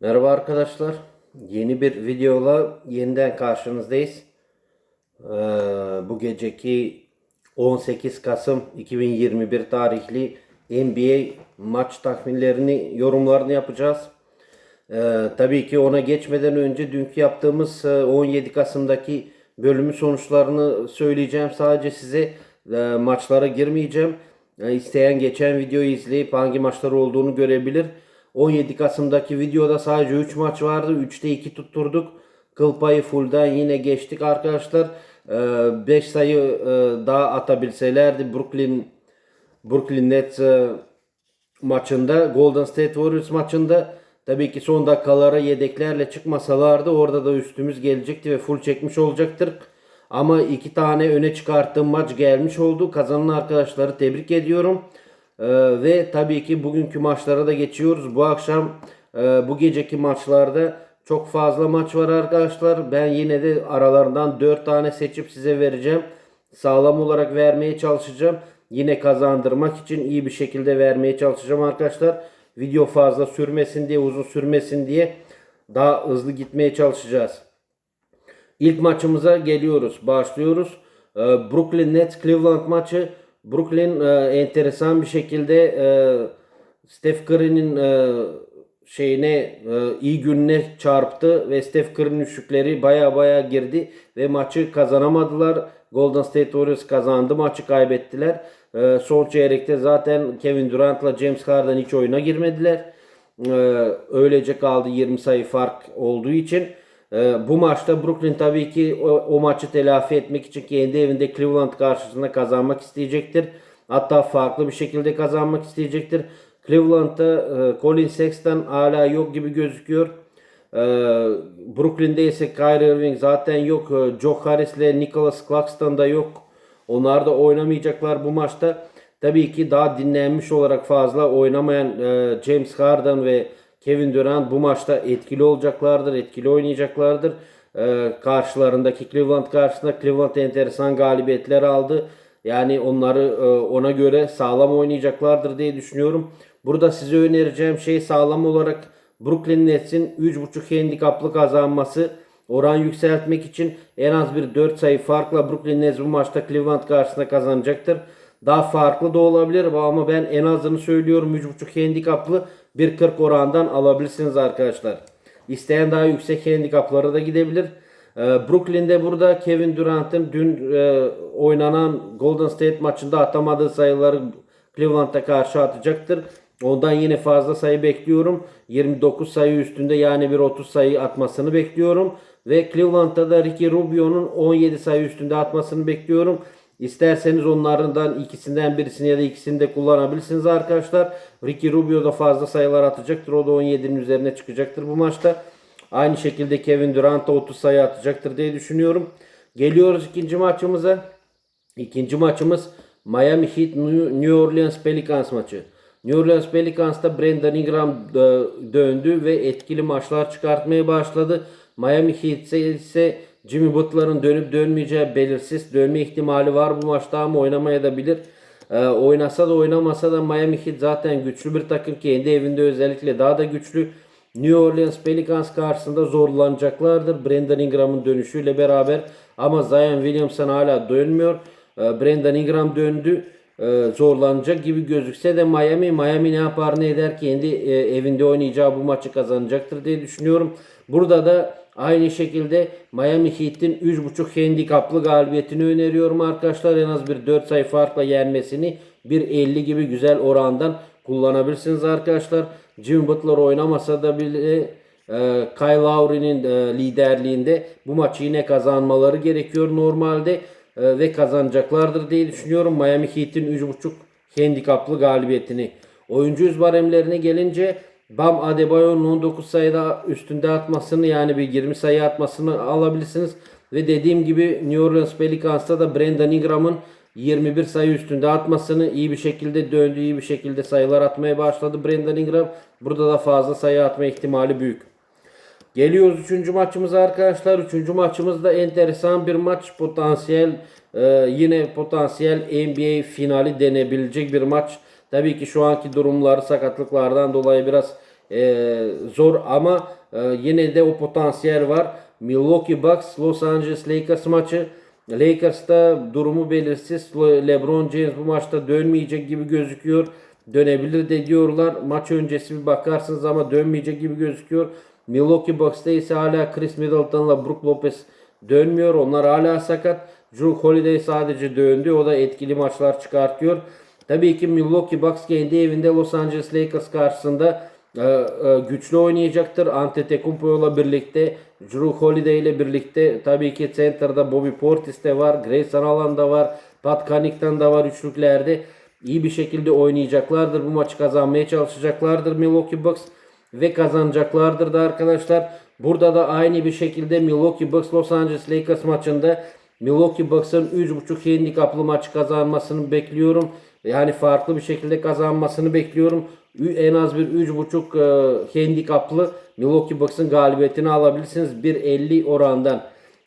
Merhaba arkadaşlar. Yeni bir videola yeniden karşınızdayız. Ee, bu geceki 18 Kasım 2021 tarihli NBA maç tahminlerini, yorumlarını yapacağız. Ee, tabii ki ona geçmeden önce dünkü yaptığımız e, 17 Kasım'daki bölümün sonuçlarını söyleyeceğim. Sadece size e, maçlara girmeyeceğim. E, isteyen geçen videoyu izleyip hangi maçlar olduğunu görebilir. 17 Kasım'daki videoda sadece 3 maç vardı. 3'te 2 tutturduk. Kıl payı full'dan yine geçtik arkadaşlar. 5 sayı e, daha atabilselerdi Brooklyn Brooklyn Nets e, maçında Golden State Warriors maçında tabii ki son dakikalara yedeklerle çıkmasalardı orada da üstümüz gelecekti ve full çekmiş olacaktır. Ama iki tane öne çıkarttığım maç gelmiş oldu. Kazanan arkadaşları tebrik ediyorum. Ee, ve tabii ki bugünkü maçlara da geçiyoruz. Bu akşam e, bu geceki maçlarda çok fazla maç var arkadaşlar. Ben yine de aralarından 4 tane seçip size vereceğim. Sağlam olarak vermeye çalışacağım. Yine kazandırmak için iyi bir şekilde vermeye çalışacağım arkadaşlar. Video fazla sürmesin diye, uzun sürmesin diye daha hızlı gitmeye çalışacağız. İlk maçımıza geliyoruz. Başlıyoruz. Ee, Brooklyn Nets Cleveland maçı. Brooklyn e, enteresan bir şekilde e, Steph Curry'nin e, şeyine e, iyi gününe çarptı ve Steph Curry'nin üçlükleri baya baya girdi ve maçı kazanamadılar. Golden State Warriors kazandı. Maçı kaybettiler. E, son çeyrekte zaten Kevin Durant'la James Harden hiç oyuna girmediler. E, öylece kaldı 20 sayı fark olduğu için. Ee, bu maçta Brooklyn tabii ki o, o maçı telafi etmek için kendi evinde Cleveland karşısında kazanmak isteyecektir. Hatta farklı bir şekilde kazanmak isteyecektir. Cleveland'da e, Colin Sexton hala yok gibi gözüküyor. E, Brooklyn'de ise Kyrie Irving zaten yok. E, Joe Harris ile Nicholas Claxton da yok. Onlar da oynamayacaklar bu maçta. Tabii ki daha dinlenmiş olarak fazla oynamayan e, James Harden ve Kevin Durant bu maçta etkili olacaklardır, etkili oynayacaklardır. Ee, karşılarındaki Cleveland karşısında Cleveland enteresan galibiyetler aldı. Yani onları e, ona göre sağlam oynayacaklardır diye düşünüyorum. Burada size önereceğim şey sağlam olarak Brooklyn Nets'in 3.5 handikaplı kazanması. Oran yükseltmek için en az bir 4 sayı farkla Brooklyn Nets bu maçta Cleveland karşısında kazanacaktır. Daha farklı da olabilir ama ben en azını söylüyorum 3.5 handikaplı 1.40 orandan alabilirsiniz arkadaşlar. İsteyen daha yüksek handikaplara da gidebilir. Ee, Brooklyn'de burada Kevin Durant'ın dün e, oynanan Golden State maçında atamadığı sayıları Cleveland'a karşı atacaktır. Ondan yine fazla sayı bekliyorum. 29 sayı üstünde yani bir 30 sayı atmasını bekliyorum. Ve Cleveland'da da Ricky Rubio'nun 17 sayı üstünde atmasını bekliyorum. İsterseniz onlardan ikisinden birisini ya da ikisini de kullanabilirsiniz arkadaşlar. Ricky Rubio da fazla sayılar atacaktır. O da 17'nin üzerine çıkacaktır bu maçta. Aynı şekilde Kevin Durant da 30 sayı atacaktır diye düşünüyorum. Geliyoruz ikinci maçımıza. İkinci maçımız Miami Heat New Orleans Pelicans maçı. New Orleans Pelicans'ta Brandon Ingram e, döndü ve etkili maçlar çıkartmaya başladı. Miami Heat ise Jimmy Butler'ın dönüp dönmeyeceği belirsiz. Dönme ihtimali var bu maçta ama oynamaya da bilir. Ee, oynasa da oynamasa da Miami Heat zaten güçlü bir takım. Kendi evinde özellikle daha da güçlü. New Orleans Pelicans karşısında zorlanacaklardır. Brandon Ingram'ın dönüşüyle beraber. Ama Zion Williamson hala dönmüyor. Ee, Brandon Ingram döndü. Ee, zorlanacak gibi gözükse de Miami Miami ne yapar ne eder kendi e, evinde oynayacağı bu maçı kazanacaktır diye düşünüyorum. Burada da aynı şekilde Miami Heat'in 3.5 handikaplı galibiyetini öneriyorum arkadaşlar. En az bir 4 sayı farkla yenmesini 1.50 gibi güzel orandan kullanabilirsiniz arkadaşlar. Jimmy Butler oynamasa da bile e, Kyle Lowry'nin e, liderliğinde bu maçı yine kazanmaları gerekiyor normalde e, ve kazanacaklardır diye düşünüyorum. Miami Heat'in 3.5 handikaplı galibiyetini. Oyuncu yüz baremlerine gelince Bam Adebayo'nun 19 sayıda üstünde atmasını yani bir 20 sayı atmasını alabilirsiniz. Ve dediğim gibi New Orleans Pelicans'ta da Brandon Ingram'ın 21 sayı üstünde atmasını iyi bir şekilde döndü, iyi bir şekilde sayılar atmaya başladı Brandon Ingram. Burada da fazla sayı atma ihtimali büyük. Geliyoruz 3. maçımıza arkadaşlar. 3. maçımızda enteresan bir maç. Potansiyel e, yine potansiyel NBA finali denebilecek bir maç. Tabii ki şu anki durumlar sakatlıklardan dolayı biraz e, zor ama e, yine de o potansiyel var. Milwaukee Bucks Los Angeles Lakers maçı. Lakers'ta durumu belirsiz. LeBron James bu maçta dönmeyecek gibi gözüküyor. Dönebilir de diyorlar. Maç öncesi bir bakarsınız ama dönmeyecek gibi gözüküyor. Milwaukee Bucks'ta ise hala Chris Middleton'la Brook Lopez dönmüyor. Onlar hala sakat. Drew Holiday sadece döndü. O da etkili maçlar çıkartıyor. Tabii ki Milwaukee Bucks kendi evinde Los Angeles Lakers karşısında e, e, güçlü oynayacaktır. Antetokounmpo'yla birlikte, Drew Holiday ile birlikte tabii ki center'da Bobby Portis de var, Grayson Allen da var, Pat Connaughton da var üçlüklerde. İyi bir şekilde oynayacaklardır. Bu maçı kazanmaya çalışacaklardır Milwaukee Bucks ve kazanacaklardır da arkadaşlar. Burada da aynı bir şekilde Milwaukee Bucks Los Angeles Lakers maçında Milwaukee Bucks'ın 3.5 handikaplı maçı kazanmasını bekliyorum. Yani farklı bir şekilde kazanmasını bekliyorum. En az bir 3.5 e, handikaplı Milwaukee Bucks'ın galibiyetini alabilirsiniz. 1.50 orandan.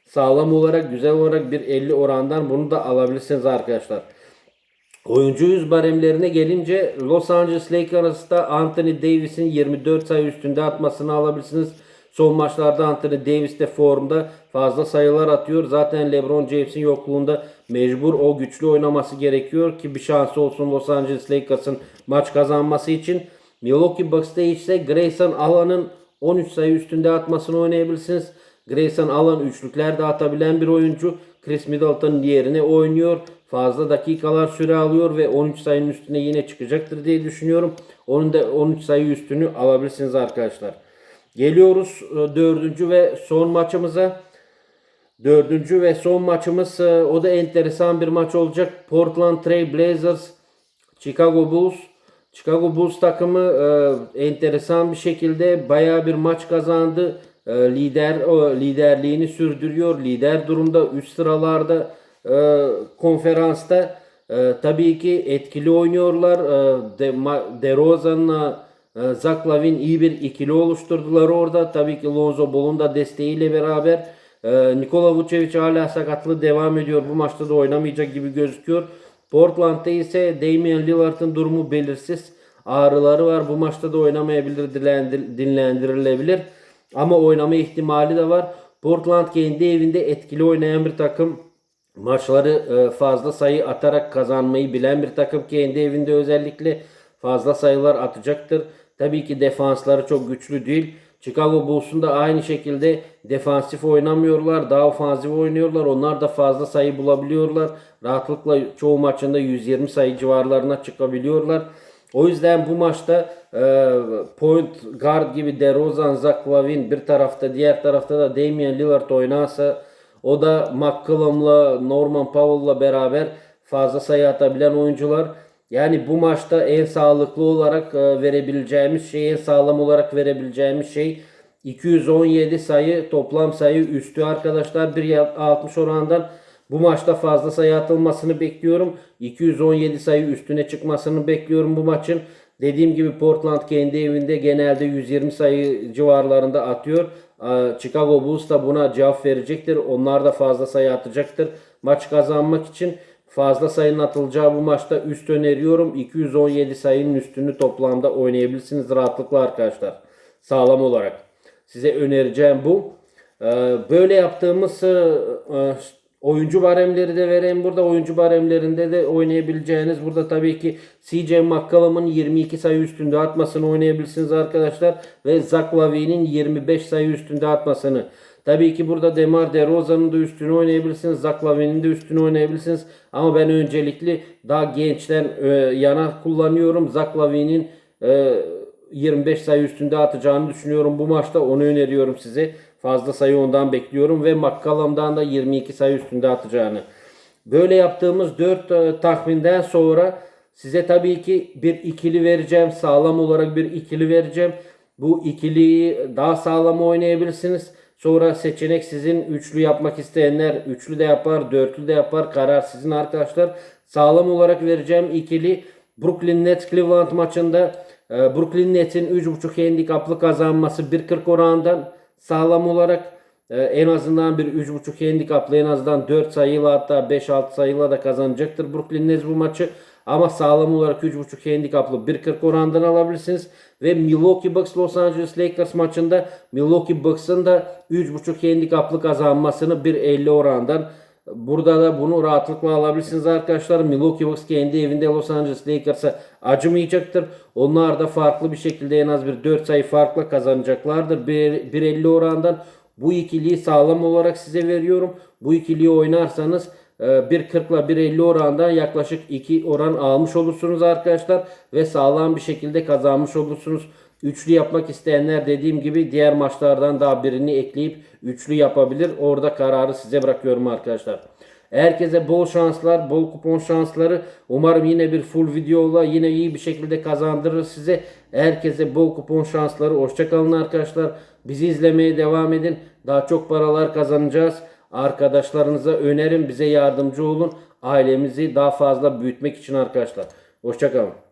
Sağlam olarak, güzel olarak 1.50 orandan bunu da alabilirsiniz arkadaşlar. Oyuncu yüz baremlerine gelince Los Angeles Lakers'ta Anthony Davis'in 24 sayı üstünde atmasını alabilirsiniz. Son maçlarda Anthony Davis de formda fazla sayılar atıyor. Zaten LeBron James'in yokluğunda mecbur o güçlü oynaması gerekiyor ki bir şansı olsun Los Angeles Lakers'ın maç kazanması için. Milwaukee Bucks'ta ise Grayson Allen'ın 13 sayı üstünde atmasını oynayabilirsiniz. Grayson Allen üçlükler de atabilen bir oyuncu. Chris Middleton'ın yerine oynuyor. Fazla dakikalar süre alıyor ve 13 sayının üstüne yine çıkacaktır diye düşünüyorum. Onun da 13 sayı üstünü alabilirsiniz arkadaşlar. Geliyoruz e, dördüncü ve son maçımıza. Dördüncü ve son maçımız e, o da enteresan bir maç olacak. Portland Trail Blazers Chicago Bulls. Chicago Bulls takımı e, enteresan bir şekilde baya bir maç kazandı. E, lider o liderliğini sürdürüyor. Lider durumda üst sıralarda e, konferansta. E, tabii ki etkili oynuyorlar. E, De, DeRozan'la e, Zach Lavin iyi bir ikili oluşturdular orada. Tabii ki Lonzo Ball'un da desteğiyle beraber e, Nikola Vucevic hala sakatlığı devam ediyor. Bu maçta da oynamayacak gibi gözüküyor. Portland'da ise Damian Lillard'ın durumu belirsiz. Ağrıları var. Bu maçta da oynamayabilir, dinlendir- dinlendirilebilir. Ama oynama ihtimali de var. Portland kendi evinde etkili oynayan bir takım. Maçları e, fazla sayı atarak kazanmayı bilen bir takım kendi evinde özellikle fazla sayılar atacaktır. Tabii ki defansları çok güçlü değil. Chicago Bulls'un da aynı şekilde defansif oynamıyorlar. Daha ofansif oynuyorlar. Onlar da fazla sayı bulabiliyorlar. Rahatlıkla çoğu maçında 120 sayı civarlarına çıkabiliyorlar. O yüzden bu maçta e, point guard gibi DeRozan, Zach Lavin bir tarafta diğer tarafta da Damian Lillard oynarsa o da McCollum'la Norman Powell'la beraber fazla sayı atabilen oyuncular. Yani bu maçta en sağlıklı olarak e, verebileceğimiz şey, en sağlam olarak verebileceğimiz şey 217 sayı toplam sayı üstü arkadaşlar 1.60 orandan bu maçta fazla sayı atılmasını bekliyorum. 217 sayı üstüne çıkmasını bekliyorum bu maçın. Dediğim gibi Portland kendi evinde genelde 120 sayı civarlarında atıyor. Chicago Bulls da buna cevap verecektir. Onlar da fazla sayı atacaktır. Maç kazanmak için fazla sayının atılacağı bu maçta üst öneriyorum. 217 sayının üstünü toplamda oynayabilirsiniz rahatlıkla arkadaşlar. Sağlam olarak. Size önereceğim bu. Ee, Böyle yaptığımız e, e, oyuncu baremleri de vereyim burada. Oyuncu baremlerinde de oynayabileceğiniz burada tabii ki CJ McCollum'un 22 sayı üstünde atmasını oynayabilirsiniz arkadaşlar. Ve Zach Lavin'in 25 sayı üstünde atmasını. Tabii ki burada Demar DeRozan'ın da üstünü oynayabilirsiniz. Zach Lavin'in de üstünü oynayabilirsiniz. Ama ben öncelikli daha gençten e, yana kullanıyorum. Zach Lavin'in e, 25 sayı üstünde atacağını düşünüyorum. Bu maçta onu öneriyorum size. Fazla sayı ondan bekliyorum ve McCollum'dan da 22 sayı üstünde atacağını. Böyle yaptığımız 4 tahminden sonra size tabii ki bir ikili vereceğim. Sağlam olarak bir ikili vereceğim. Bu ikiliyi daha sağlam oynayabilirsiniz. Sonra seçenek sizin üçlü yapmak isteyenler üçlü de yapar, dörtlü de yapar. Karar sizin arkadaşlar. Sağlam olarak vereceğim ikili Brooklyn Nets Cleveland maçında e, Brooklyn Nets'in 3.5 handikaplı kazanması 1.40 oranından sağlam olarak e, en azından bir 3.5 handikaplı en azından 4 sayıyla hatta 5-6 sayıyla da kazanacaktır Brooklyn Nets bu maçı. Ama sağlam olarak 3.5 handikaplı 1.40 oranından alabilirsiniz. Ve Milwaukee Bucks Los Angeles Lakers maçında Milwaukee Bucks'ın da 3.5 handikaplı kazanmasını 1.50 orandan Burada da bunu rahatlıkla alabilirsiniz arkadaşlar. Milwaukee Bucks kendi evinde Los Angeles Lakers'a acımayacaktır. Onlar da farklı bir şekilde en az bir 4 sayı farkla kazanacaklardır. 1.50 orandan bu ikiliyi sağlam olarak size veriyorum. Bu ikiliyi oynarsanız 1.40 ile 1.50 orandan yaklaşık 2 oran almış olursunuz arkadaşlar. Ve sağlam bir şekilde kazanmış olursunuz. Üçlü yapmak isteyenler dediğim gibi diğer maçlardan daha birini ekleyip üçlü yapabilir. Orada kararı size bırakıyorum arkadaşlar. Herkese bol şanslar, bol kupon şansları. Umarım yine bir full videola yine iyi bir şekilde kazandırır size. Herkese bol kupon şansları. Hoşçakalın arkadaşlar. Bizi izlemeye devam edin. Daha çok paralar kazanacağız. Arkadaşlarınıza önerin, bize yardımcı olun. Ailemizi daha fazla büyütmek için arkadaşlar. Hoşçakalın.